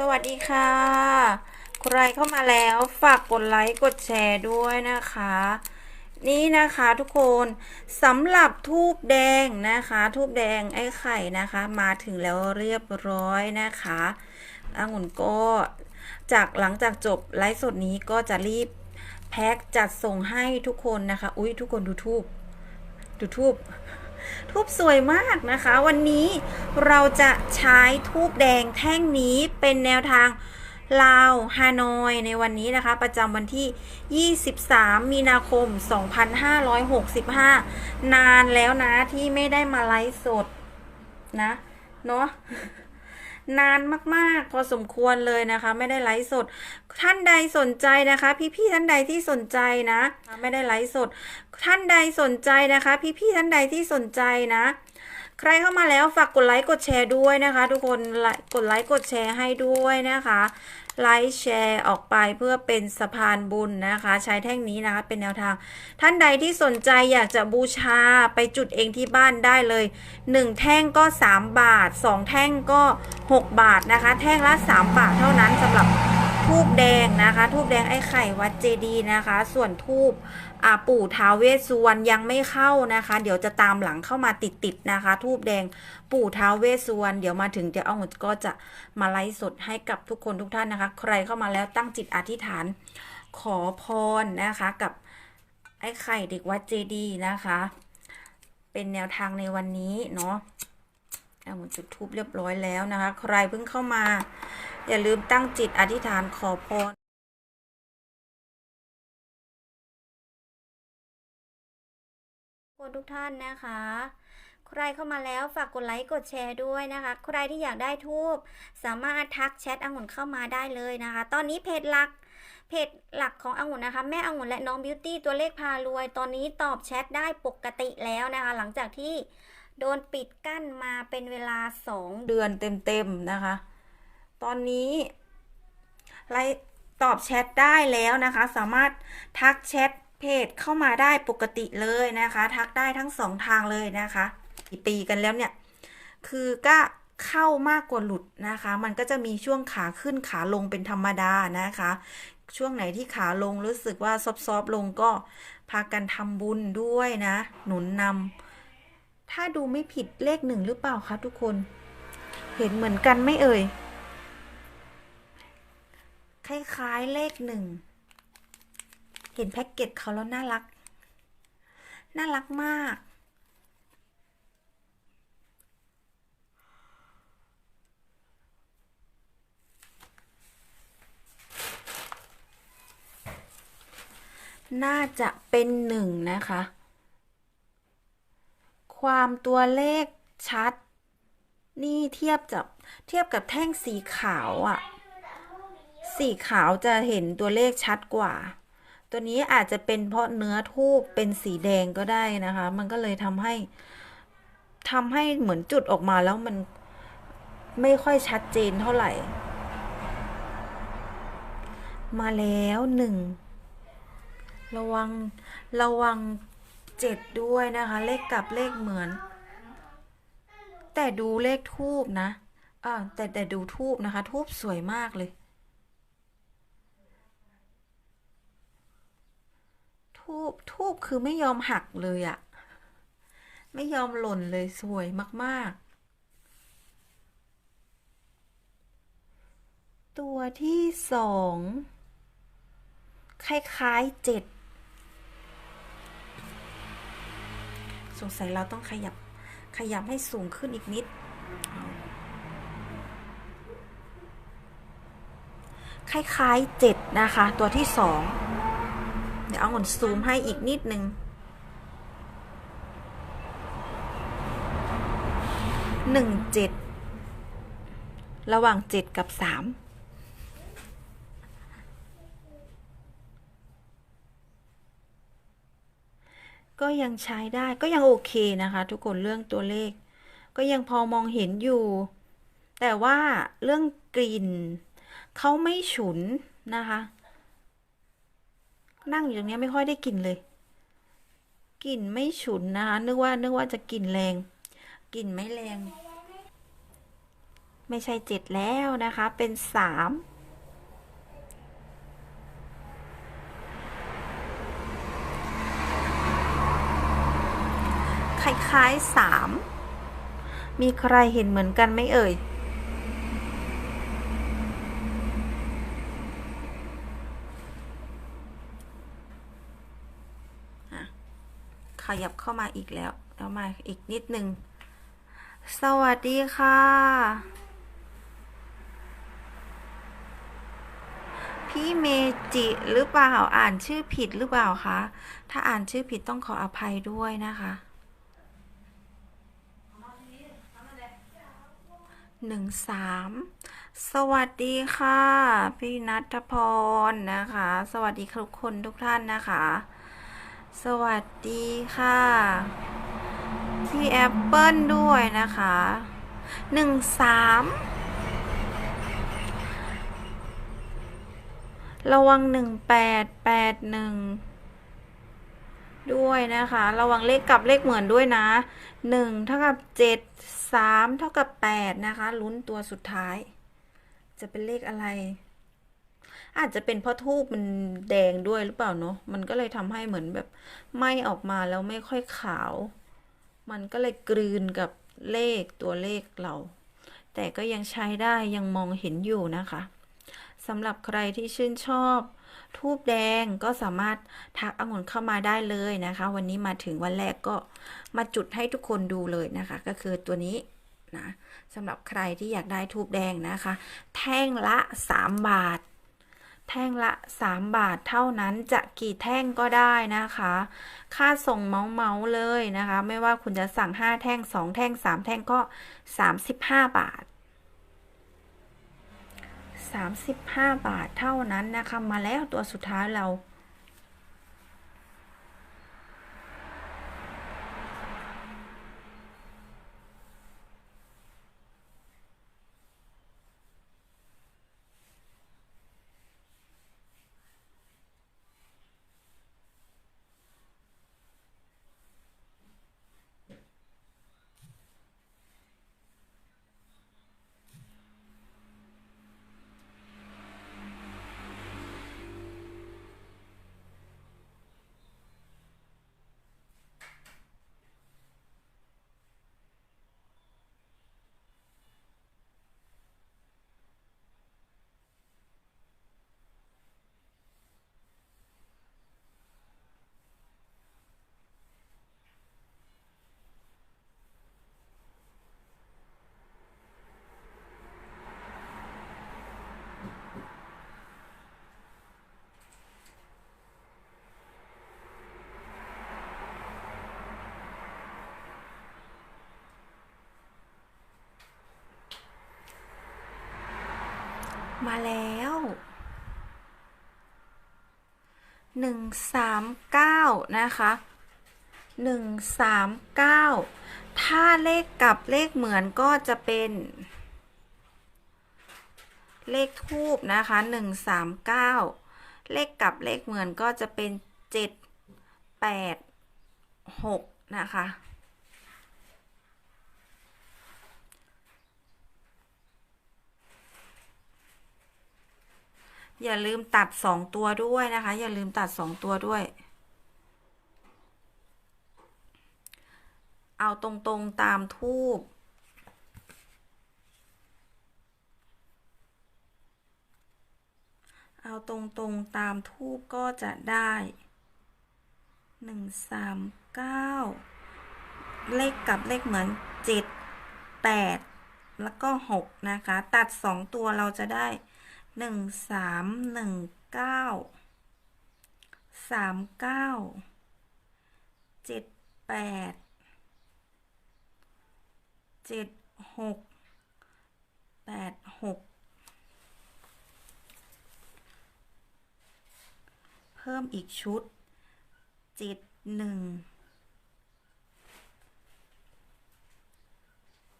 สวัสดีค่ะ ใครเข้ามาแล้วฝากกดไลค์ กดแชร์ด้วยนะคะ นี่นะคะทุกคนสำหรับทูบแดงนะคะทูบแดงไอ้ไข่นะคะ มาถึงแล้วเรียบร้อยนะคะองุ่นก็จากหลังจากจบไลฟ์สดนี้ก็จะรีบแพ็คจัดส่งให้ทุกคนนะคะ อุ้ยทุกคนดูทูบดูทูบ ทูบสวยมากนะคะ วันนี้เราจะใช้ทูบแดงแท่งนี้เป็นแนวทางลาวฮานอยในวันนี้นะคะ ประจำวันที่ 23 มีนาคม 2565 นานแล้วนะที่ไม่ได้มาไลฟ์สดนะ เนาะ นานมากๆ พอสมควรเลยนะคะ ไม่ได้ไลฟ์สด ท่านใดสนใจนะคะ พี่ๆท่านใดที่สนใจนะ ไม่ได้ไลฟ์สด ท่านใดสนใจนะคะ พี่ๆท่านใดที่สนใจนะใครเข้ามาแล้วฝากกดไลค์กดแชร์ด้วยนะคะ ทุกคนกดไลค์กดแชร์ให้ด้วยนะคะ ไลค์แชร์ออกไปเพื่อเป็นสะพานบุญนะคะ ใช้แท่งนี้นะคะ เป็นแนวทาง ท่านใดที่สนใจอยากจะบูชาไปจุดเองที่บ้านได้เลย 1 แท่งก็ 3 บาท 2 แท่งก็ 6 บาทนะคะ แท่งละ 3 บาทเท่านั้นสำหรับ ทูบแดงนะคะ ทูบแดงไอ้ไข่วัดเจดีย์นะคะ ส่วนทูบปู่ท้าวเวสสุวรรณยังไม่เข้านะคะ เดี๋ยวจะตามหลังเข้ามาติดๆนะคะ ทูบแดงปู่ท้าวเวสสุวรรณเดี๋ยวมาถึงเดี๋ยวเอาก็จะมาไลฟ์สดให้กับทุกคนทุกท่านนะคะ ใครเข้ามาแล้วตั้งจิตอธิษฐานขอพรนะคะกับไอ้ไข่เด็กวัดเจดีย์นะคะ เป็นแนวทางในวันนี้เนาะเอาหมดจุดทูบเรียบร้อยแล้วนะคะ ใครเพิ่งเข้ามา อย่าลืมตั้งจิตอธิษฐานขอพรคนทุกท่านนะคะ ใครเข้ามาแล้วฝากกดไลค์กดแชร์ด้วยนะคะ ใครที่อยากได้ทูบสามารถทักแชทองุ่นเข้ามาได้เลยนะคะ ตอนนี้เพจหลักเพจหลักขององุ่นนะคะ แม่องุ่นและน้องบิวตี้ตัวเลขพารวย ตอนนี้ตอบแชทได้ปกติแล้วนะคะ หลังจากที่โดนปิดกั้นมาเป็นเวลา 2 เดือนเต็มๆนะคะ ตอนนี้ไลตอบแชทได้แล้วนะคะ สามารถทักแชทเพจเข้ามาได้ปกติเลยนะคะ ทักได้ทั้งสองทางเลยนะคะกี่ปีกันแล้วเนี่ย คือก็เข้ามากกว่าหลุดนะคะ มันก็จะมีช่วงขาขึ้นขาลงเป็นธรรมดานะคะ ช่วงไหนที่ขาลงรู้สึกว่าซอฟๆลงก็พากันทำบุญด้วยนะ หนุนนำถ้าดูไม่ผิดเลขหนึ่งหรือเปล่าคะทุกคน เห็นเหมือนกันไม่เอ่ย คล้ายๆเลขหนึ่ง เห็นแพ็กเกจเขาแล้วน่ารัก น่ารักมาก น่าจะเป็นหนึ่งนะคะ ความตัวเลขชัด นี่เทียบกับเทียบกับแท่งสีขาวอะ่ะ สีขาวจะเห็นตัวเลขชัดกว่า ตัวนี้อาจจะเป็นเพราะเนื้อทูบเป็นสีแดงก็ได้นะคะ มันก็เลยทำให้ทำให้เหมือนจุดออกมาแล้วมันไม่ค่อยชัดเจนเท่าไหร่ มาแล้วหนึ่งระวังระวังเจ็ดด้วยนะคะ เลขกลับเลขเหมือน แต่ดูเลขทูบนะอ่าแต่แต่ดูทูบนะคะ ทูบสวยมากเลย ทูบทูบคือไม่ยอมหักเลยอะไม่ยอมหล่นเลยสวยมาก ๆ ตัวที่สองคล้ายๆเจ็ดสงสัยเราต้องขยับขยับให้สูงขึ้นอีกนิด คล้ายๆเจ็ดนะคะ ตัวที่สอง เดี๋ยวเอาหมุนซูมให้อีกนิดนึงหนึ่งเจ็ดระหว่างเจ็ดกับสามก็ยังใช้ได้ก็ยังโอเคนะคะ ทุกคนเรื่องตัวเลข ก็ยังพอมองเห็นอยู่ แต่ว่าเรื่องกลิ่นเขาไม่ฉุนนะคะ นั่งอยู่ตรงนี้ไม่ค่อยได้กลิ่นเลย กลิ่นไม่ฉุนนะคะนึกว่านึกว่าจะกลิ่นแรง กลิ่นไม่แรง ไม่ใช่เจ็ดแล้วนะคะ เป็นสามคล้ายๆสามมีใครเห็นเหมือนกันไหมเอ่ย ขยับเข้ามาอีกแล้ว แล้วมาอีกนิดนึง สวัสดีค่ะ พี่เมจิหรือเปล่า อ่านชื่อผิดหรือเปล่าคะ ถ้าอ่านชื่อผิดต้องขออภัยด้วยนะคะหนึ่งสามสวัสดีค่ะ พี่นัทพรนะคะ สวัสดีทุกคนทุกท่านนะคะ สวัสดีค่ะพี่แอปเปิลด้วยนะคะหนึ่งสามระวังหนึ่งแปดแปดหนึ่งด้วยนะคะ ระวังเลขกับเลขเหมือนด้วยนะหนึ่งเท่ากับเจ็ดสามเท่ากับแปดนะคะ ลุ้นตัวสุดท้าย จะเป็นเลขอะไร อาจจะเป็นเพราะทูบมันแดงด้วยหรือเปล่าเนาะมันก็เลยทำให้เหมือนแบบไหม้ออกมาแล้วไม่ค่อยขาว มันก็เลยกลืนกับเลขตัวเลขเรา แต่ก็ยังใช้ได้ยังมองเห็นอยู่นะคะสำหรับใครที่ชื่นชอบทูบแดงก็สามารถทักองุ่นเข้ามาได้เลยนะคะ วันนี้มาถึงวันแรกก็มาจุดให้ทุกคนดูเลยนะคะ ก็คือตัวนี้นะสำหรับใครที่อยากได้ทูบแดงนะคะ แท่งละ 3 บาท แท่งละ 3 บาทเท่านั้นจะกี่แท่งก็ได้นะคะ ค่าส่งเมาเมาเลยนะคะ ไม่ว่าคุณจะสั่ง 5 แท่ง 2 แท่ง 3 แท่งก็ 35 บาท 35 บาทเท่านั้นนะคะ มาแล้วตัวสุดท้ายเรา มาแล้วหนึ่งสามเก้านะคะหนึ่งสามเก้าถ้าเลขกับเลขเหมือนก็จะเป็น เลขทูบนะคะหนึ่งสามเก้าเลขกับเลขเหมือนก็จะเป็นเจ็ดแปดหกนะคะ อย่าลืมตัดสองตัวด้วยนะคะ อย่าลืมตัดสองตัวด้วย เอาตรงๆตามทูบเอาตรงๆตามทูบก็จะได้หนึ่งสามเก้าเลขกับเลขเหมือนเจ็ดแปดแล้วก็หกนะคะ ตัดสองตัวเราจะได้ หนึ่งสามหนึ่งเก้าสามเก้าเจ็ดแปดเจ็ดหกแปดหกเพิ่มอีกชุดเจ็ดหนึ่ง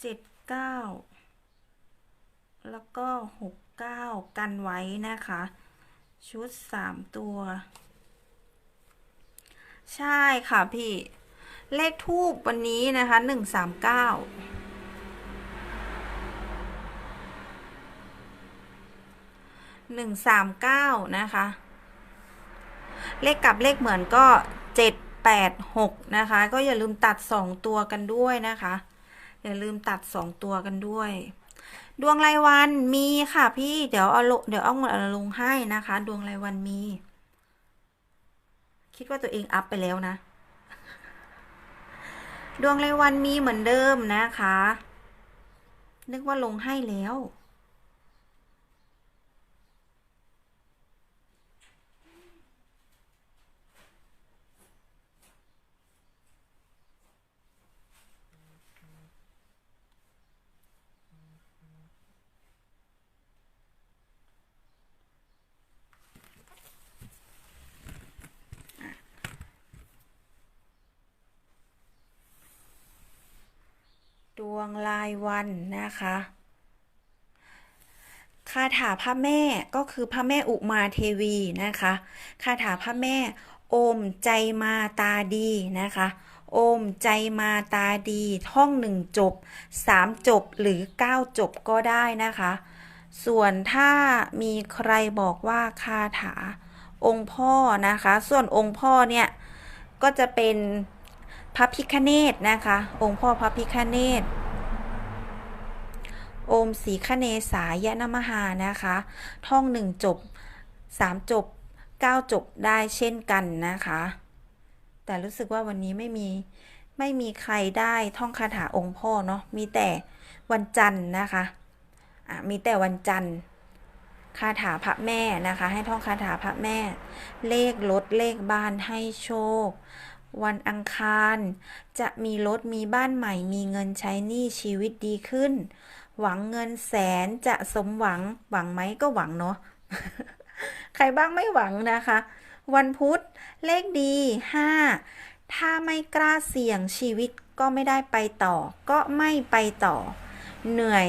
เจ็ดเก้า แล้วก็หกเก้ากันไว้นะคะ ชุดสามตัว ใช่ค่ะพี่ เลขทูบวันนี้นะคะหนึ่งสามเก้าหนึ่งสามเก้านะคะ เลขกลับเลขเหมือนก็เจ็ดแปดหกนะคะ ก็อย่าลืมตัดสองตัวกันด้วยนะคะ อย่าลืมตัดสองตัวกันด้วย ดวงรายวันมีค่ะพี่เดี๋ยวเอาลงเดี๋ยวเอาเงินเอาลงให้นะคะ ดวงรายวันมี คิดว่าตัวเองอัพไปแล้วนะ ดวงรายวันมีเหมือนเดิมนะคะ นึกว่าลงให้แล้ว ดวงรายวันนะคะคาถาพระแม่ก็คือพระแม่อุมาเทวีนะคะคาถาพระแม่โอมใจมาตาดีนะคะ โอมใจมาตาดีท่องหนึ่งจบสามจบหรือเก้าจบก็ได้นะคะ ส่วนถ้ามีใครบอกว่าคาถาองค์พ่อนะคะ ส่วนองค์พ่อเนี่ยก็จะเป็น พระพิคเนตนะคะ องค์พ่อพระพิคเนตโอมสีคเนสายะนมหานะคะ ท่องหนึ่งจบสามจบเก้าจบได้เช่นกันนะคะ แต่รู้สึกว่าวันนี้ไม่มีไม่มีใครได้ท่องคาถาองค์พ่อเนาะมีแต่วันจันทร์นะคะอะมีแต่วันจันทร์คาถาพระแม่นะคะ ให้ท่องคาถาพระแม่ เลขรถเลขบ้านให้โชค วันอังคาร จะมีรถมีบ้านใหม่ มีเงินใช้หนี้ชีวิตดีขึ้น หวังเงินแสนจะสมหวัง หวังไหมก็หวังเนาะ ใครบ้างไม่หวังนะคะ วันพุธเลขดีห้าถ้าไม่กล้าเสี่ยงชีวิตก็ไม่ได้ไปต่อ ก็ไม่ไปต่อ เหนื่อย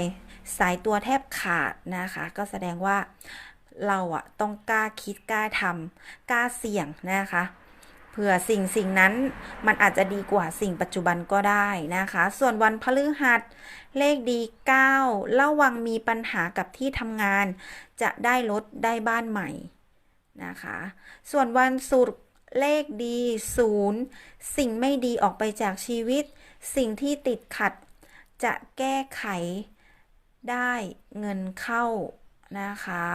สายตัวแทบขาดนะคะ ก็แสดงว่าเราอะต้องกล้าคิดกล้าทำกล้าเสี่ยงนะคะ เผื่อสิ่งสิ่งนั้นมันอาจจะดีกว่าสิ่งปัจจุบันก็ได้นะคะ ส่วนวันพฤหัส เลขดี 9 ระวังมีปัญหากับที่ทำงาน จะได้รถได้บ้านใหม่นะคะ ส่วนวันศุกร์เลขดี0สิ่งไม่ดีออกไปจากชีวิต สิ่งที่ติดขัด จะแก้ไขได้เงินเข้านะคะ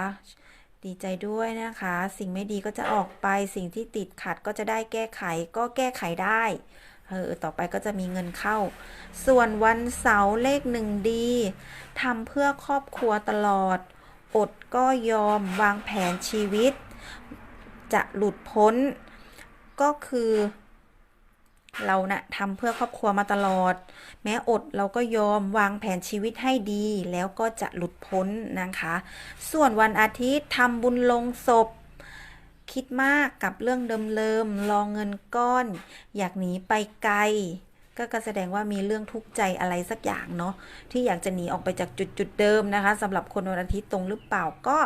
ดีใจด้วยนะคะ สิ่งไม่ดีก็จะออกไปสิ่งที่ติดขัดก็จะได้แก้ไขก็แก้ไขได้เออต่อไปก็จะมีเงินเข้า ส่วนวันเสาร์เลขหนึ่งดีทำเพื่อครอบครัวตลอด อดก็ยอมวางแผนชีวิต จะหลุดพ้น ก็คือ เรานะ่ะทำเพื่อครอบครัวมาตลอด แม้อดเราก็ยอมวางแผนชีวิตให้ดี แล้วก็จะหลุดพ้นนะคะ ส่วนวันอาทิตย์ทำบุญลงศพ คิดมากกับเรื่องเดิมๆรองเงินก้อน อยากหนีไปไกลก็กแสดงว่ามีเรื่องทุกข์ใจอะไรสักอย่างเนาะที่อยากจะหนีออกไปจากจุดจุดๆเดิมนะคะสำหรับคนวันอาทิตย์ตรงหรือเปล่าก็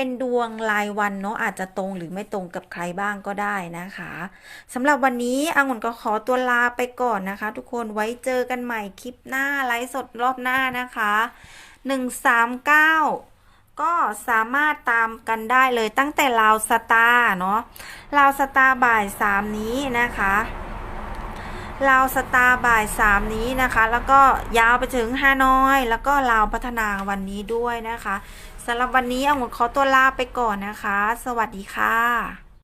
เป็นดวงรายวันเนาะอาจจะตรงหรือไม่ตรงกับใครบ้างก็ได้นะคะสำหรับวันนี้อังุ่นก็ขอตัวลาไปก่อนนะคะ ทุกคนไว้เจอกันใหม่คลิปหน้าไลฟ์สดรอบหน้านะคะ139ก็สามารถตามกันได้เลยตั้งแต่ลาวสตาร์เนาะลาวสตาร์บ่ายสามนี้นะคะลาวสตาร์บ่ายสามนี้นะคะ แล้วก็ยาวไปถึงฮานอย แล้วก็ลาวพัฒนาวันนี้ด้วยนะคะ สำหรับวันนี้เอางดขอตัวลาไปก่อนนะคะ สวัสดีค่ะ